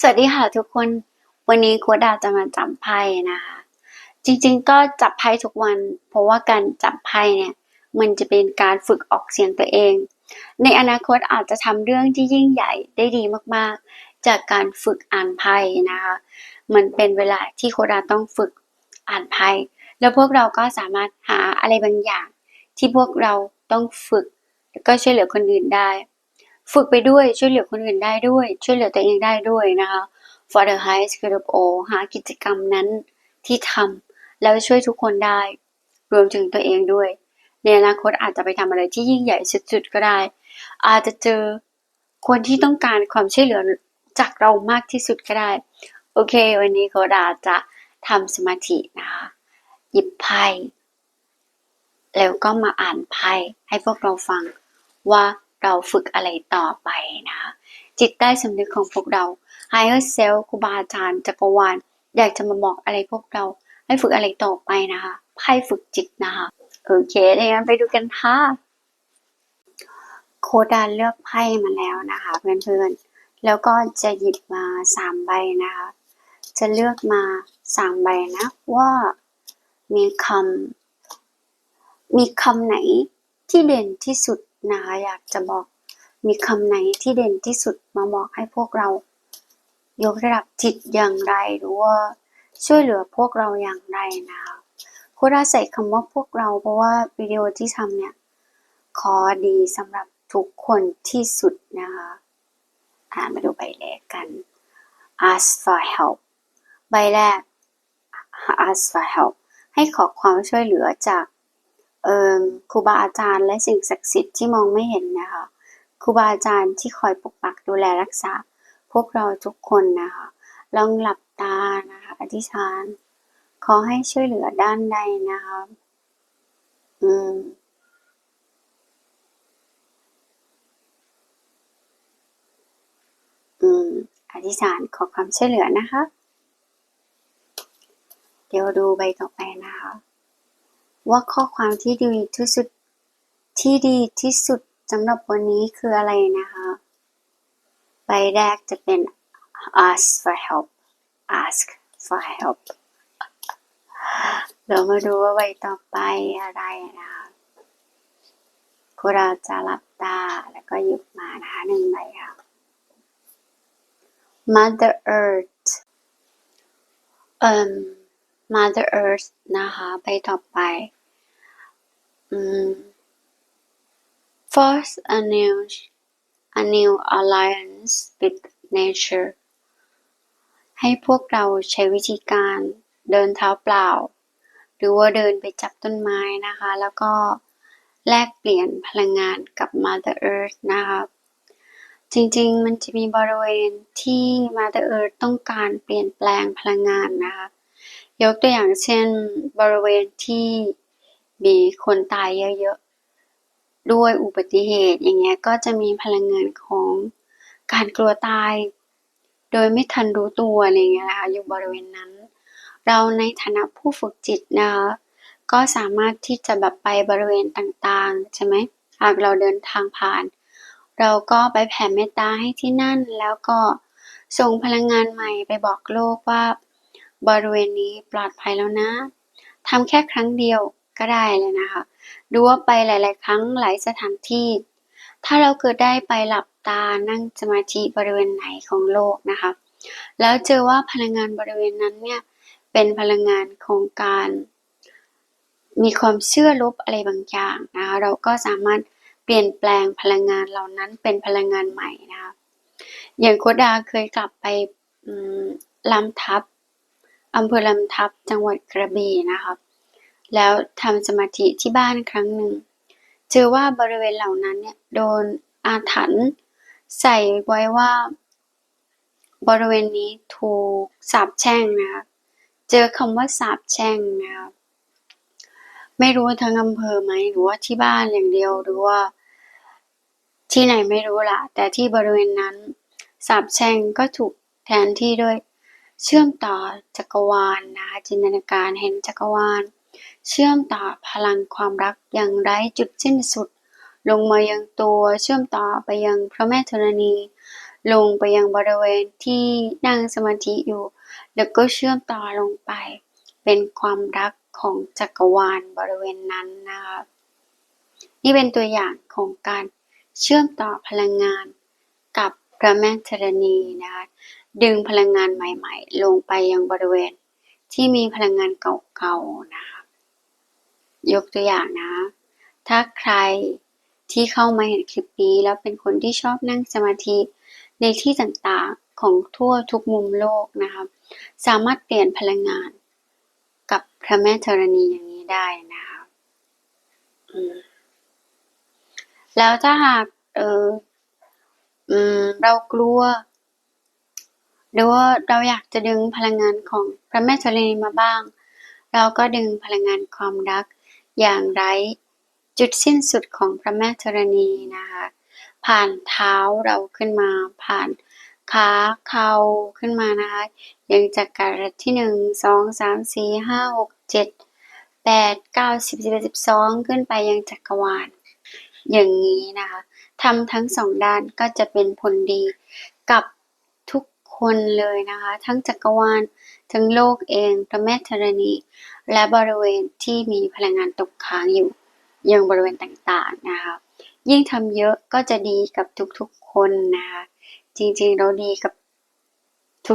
สวัสดีค่ะทุกคน วันนี้โค้ดดาจะมาจับไพ่นะคะ จริงๆ ก็จับไพ่ทุกวัน เพราะว่าการจับไพ่เนี่ย มันจะเป็นการฝึกออกเสียงตัวเอง ในอนาคตอาจจะทำเรื่องที่ยิ่งใหญ่ได้ดีมากๆ จากการฝึกอ่านไพ่นะคะ มันเป็นเวลาที่โค้ดดาต้องฝึกอ่านไพ่แล้วพวกเราก็สามารถหาอะไรบางอย่างที่พวกเราต้องฝึก แล้วก็ช่วยเหลือคนอื่นได้ ฝึกไปด้วยช่วยเหลือคนอื่นได้ด้วย ช่วยเหลือตัวเองได้ด้วยนะคะ for the highest good of all หากิจกรรมนั้นที่ทำแล้วช่วยทุกคนได้ รวมถึงตัวเองด้วย ในอนาคตอาจจะไปทำอะไรที่ยิ่งใหญ่สุดๆก็ได้ อาจจะเจอคนที่ต้องการความช่วยเหลือจากเรามากที่สุดก็ได้ โอเค วันนี้โคดาจะทำสมาธินะคะ หยิบไพ่แล้วก็มาอ่านไพ่ให้พวกเราฟังว่า เราฝึกอะไรต่อไปนะจิตใต้สำนึกของพวกเรา Higher Self ครูบาอาจารย์จักรวาลอยากจะมาบอกอะไรพวกเรา ให้ฝึกอะไรต่อไปนะคะไพ่ฝึกจิตนะคะโอเคดังนั้นไปดูกันค่ะโคดานเลือกไพ่มาแล้วนะคะ เพื่อนๆ แล้วก็จะหยิบมาสามใบนะคะ จะเลือกมาสามใบนะ ว่ามีคำมีคำไหนที่เด่นที่สุด นะคะอยากจะบอกมีคำไหนที่เด่นที่สุดมาบอกให้พวกเรา ยกระดับจิตอย่างไรหรือว่าช่วยเหลือพวกเราอย่างไรนะคะโคดาใส่คำว่าพวกเราเพราะว่าวิดีโอที่ทำเนี่ย ขอดีสำหรับทุกคนที่สุดนะคะอ่ามาดูใบแรกกัน ask for help ใบแรก ask for help ให้ขอความช่วยเหลือจาก ครูบาอาจารย์และสิ่งศักดิ์สิทธิ์ที่มองไม่เห็นนะคะครูบาอาจารย์ที่คอยปกปักดูแลรักษา พวกเราทุกคนนะคะลองหลับตานะคะอธิษฐาน ขอให้ช่วยเหลือด้านใดนะคะอืมอืมอธิษฐานขอความช่วยเหลือนะคะ เดี๋ยวดูใบต่อไปนะคะ ว่าข้อความที่ดีที่สุดที่ดีที่สุดสำหรับวันนี้คืออะไรนะคะ ใบแรกจะเป็น ask for help ask for help เรามาดูว่าใบต่อไปอะไรนะคะคุณเราจะหลับตาแล้วก็หยิบมานะคะหนึ่งใบค่ะ Mother Earth เอ่ม Mother Earth นะคะ ไปต่อไป Force a new a new alliance with nature ให้พวกเราใช้วิธีการเดินเท้าเปล่า หรือว่าเดินไปจับต้นไม้นะคะ แล้วก็แลกเปลี่ยนพลังงานกับ Mother Earth นะคะจริงๆ มันจะมีบริเวณที่ Mother Earth ต้องการเปลี่ยนแปลงพลังงานนะคะ ยกตัวอย่างเช่นบริเวณที่ มีคนตายเยอะๆ ด้วยอุบัติเหตุอย่างเงี้ยก็จะมีพลังงานของการกลัวตาย โดยไม่ทันรู้ตัวอะไรเงี้ยนะคะอยู่บริเวณนั้น เราในฐานะผู้ฝึกจิตนะคะก็สามารถที่จะแบบไปบริเวณต่างๆใช่ไหมหากเราเดินทางผ่าน เราก็ไปแผ่เมตตาให้ที่นั่นแล้วก็ส่งพลังงานใหม่ไปบอกโลกว่า บริเวณนี้ปลอดภัยแล้วนะทำแค่ครั้งเดียว ก็ได้เลยนะคะดูว่าไปหลาย ๆ ครั้งหลายสถานที่ ถ้าเราเกิดได้ไปหลับตานั่งสมาธิบริเวณไหนของโลกนะคะ แล้วเจอว่าพลังงานบริเวณนั้นเนี่ยเป็นพลังงานของการมีความเชื่อลบอะไรบางอย่างนะคะเราก็สามารถเปลี่ยนแปลงพลังงานเหล่านั้นเป็นพลังงานใหม่นะคะอย่างโคดาเคยกลับไปลำทับอำเภอลำทับจังหวัดกระบี่นะคะ แล้วทำสมาธิที่บ้านครั้งหนึ่ง เจอว่าบริเวณเหล่านั้นเนี่ยโดนอาถรรพ์ใส่ไว้ว่า บริเวณนี้ถูกสาปแช่งนะคะเจอคำว่าสาปแช่งนะคะไม่รู้ทั้งอำเภอไหมหรือว่าที่บ้านอย่างเดียวหรือว่า ที่ไหนไม่รู้ละแต่ที่บริเวณนั้นสาปแช่งก็ถูกแทนที่ด้วยเชื่อมต่อจักรวาลนะคะจินตนาการเห็นจักรวาล เชื่อมต่อพลังความรักอย่างไร้จุดสิ้นสุด ลงมายังตัวเชื่อมต่อไปยังพระแม่ธรณี ลงไปยังบริเวณที่นั่งสมาธิอยู่ แล้วก็เชื่อมต่อลงไป เป็นความรักของจักรวาลบริเวณนั้นนะคะนี่เป็นตัวอย่างของการเชื่อมต่อพลังงานกับพระแม่ธรณีนะคะดึงพลังงานใหม่ ๆ ลงไปยังบริเวณที่มีพลังงานเก่าๆนะคะ ยกตัวอย่างนะ ถ้าใครที่เข้ามาเห็นคลิปนี้แล้วเป็นคนที่ชอบนั่งสมาธิในที่ต่างๆของทั่วทุกมุมโลกนะคะสามารถเปลี่ยนพลังงานกับพระแม่ธรณีอย่างนี้ได้นะคะแล้วถ้าหากเออเรากลัว หรือว่าเราอยากจะดึงพลังงานของพระแม่ธรณีมาบ้าง เราก็ดึงพลังงานความรัก อย่างไร จุดสิ้นสุดของพระแม่ธรณีนะคะ ผ่านเท้าเราขึ้นมาผ่านขาเข่าขึ้นมานะคะยังจากการที่หนึ่งสองสามสี่ห้าหกเจ็ดแปดเก้าสิบสิบเอ็ดสิบสองขึ้นไปยังจักรวาล อย่างนี้นะคะทำทั้งสองด้านก็จะเป็นผลดีกับทุกคนเลยนะคะ ทั้งจักรวาล ทั้งโลกเองพระแม่ธรณี และบริเวณที่มีพลังงานตกค้างอยู่ยังบริเวณต่างๆนะคะยิ่งทำเยอะก็จะดีกับทุกๆคนนะคะจริงๆ เราดีกับ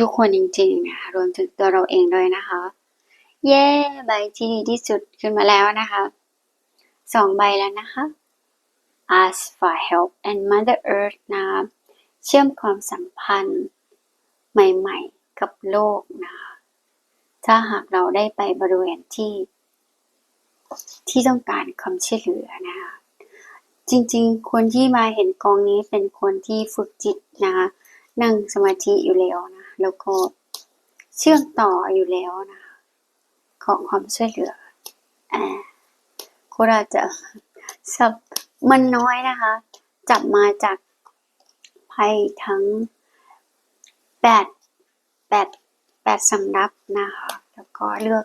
ทุกๆคนจริงๆนะคะรวมถึงตัวเราเองด้วยนะคะ เย้ใบที่ดีที่สุดขึ้นมาแล้วนะคะสองใบแล้วนะคะ ask for help and Mother Earth นะเชื่อมความสัมพันธ์ใหม่ๆ กับโลกนะคะ ถ้าหากเราได้ไปบริเวณที่ที่ต้องการความช่วยเหลือนะคะจริงๆ คนที่มาเห็นกองนี้เป็นคนที่ฝึกจิตนะคะนั่งสมาธิอยู่แล้วนะแล้วก็เชื่อมต่ออยู่แล้วนะของความช่วยเหลืออ่าคุณอาจจะสับมันน้อยนะคะ จับมาจากไพ่ทั้งแปดแปด แปดสำรับนะคะ แล้วก็เลือก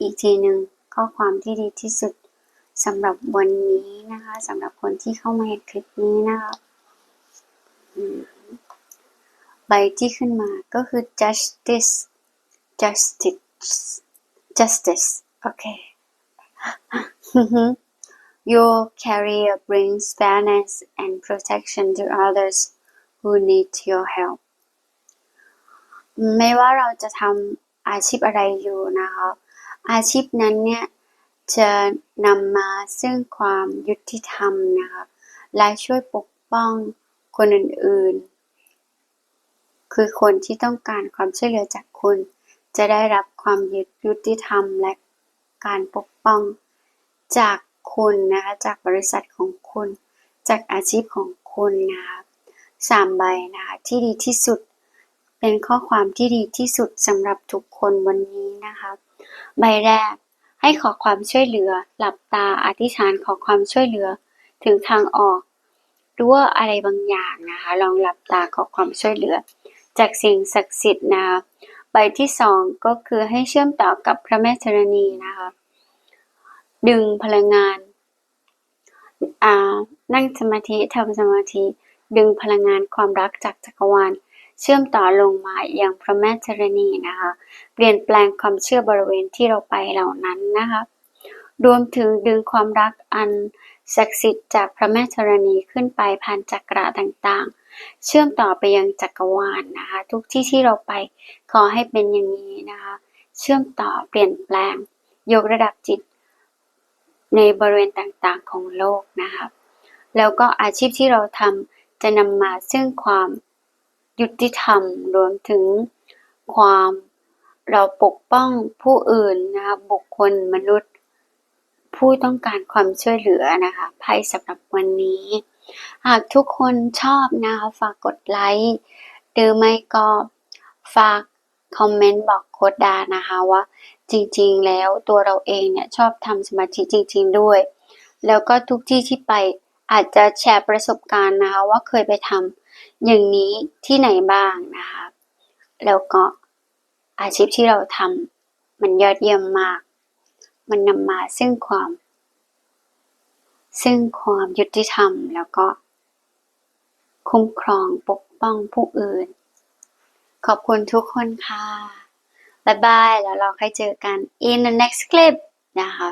อีกทีหนึ่งข้อความที่ดีที่สุดสำหรับวันนี้นะคะสำหรับคนที่เข้ามาเห็นคลิปนี้นะคะใบที่ขึ้นมาก็คือ justice justice justice โอเค Your career brings fairness and protection to others who need your help ไม่ว่าเราจะทำอาชีพอะไรอยู่นะคะ อาชีพนั้นเนี่ยจะนำมาซึ่งความยุติธรรมนะคะและช่วยปกป้องคนอื่นๆ คือคนที่ต้องการความช่วยเหลือจากคุณ จะได้รับความยุติธรรมและการปกป้องจากคุณนะคะจากบริษัทของคุณ จากอาชีพของคุณนะคะสามใบนะคะที่ดีที่สุด เป็นข้อความที่ดีที่สุดสำหรับทุกคนวันนี้นะคะใบแรก ให้ขอความช่วยเหลือ หลับตาอธิษฐานขอความช่วยเหลือ ถึงทางออกหรือว่าอะไรบางอย่างนะคะ ลองหลับตาขอความช่วยเหลือ จากสิ่งศักดิ์สิทธิ์นะคะใบที่สองก็คือให้เชื่อมต่อกับพระแม่ธรณีนะคะ ดึงพลังงานานั่งสมาธิทำสมาธิ ดึงพลังงานความรักจากจักรวาล เชื่อมต่อลงมาอย่างพระแม่ธรณีนะคะ เปลี่ยนแปลงความเชื่อบริเวณที่เราไปเหล่านั้นนะคะรวมถึงดึงความรักอันศักดิ์สิทธิ์จากพระแม่ธรณีขึ้นไปผ่านจักระต่างๆ เชื่อมต่อไปยังจักรวาลนนะคะ ทุกที่ที่เราไปขอให้เป็นอย่างนี้นะคะ เชื่อมต่อเปลี่ยนแปลง ยกระดับจิต ในบริเวณต่างๆของโลกนะคะแล้วก็อาชีพที่เราทำจะนำมาซึ่งความ ยุติธรรมรวมถึงความเราปกป้องผู้อื่นนะคะบุคคลมนุษย์ ผู้ต้องการความช่วยเหลือนะคะไพ่สำหรับวันนี้ หากทุกคนชอบนะคะฝากกดไลค์หรือไม่ก็ฝากคอมเมนต์บอกโคดดานะคะว่าจริงๆแล้วตัวเราเองเนี่ยชอบทำสมาธิจริง ๆด้วย แล้วก็ทุกที่ที่ไปอาจจะแชร์ประสบการณ์นะคะว่าเคยไปทำ อย่างนี้ที่ไหนบ้างนะคะแล้วก็อาชีพที่เราทำมันยอดเยี่ยมมาก มันนำมาซึ่งความ ซึ่งความยุติธรรมแล้วก็ คุ้มครองปกป้องผู้อื่น ขอบคุณทุกคนค่ะ บ๊ายบาย แล้วเราค่อยเจอกัน in the next clip นะคะ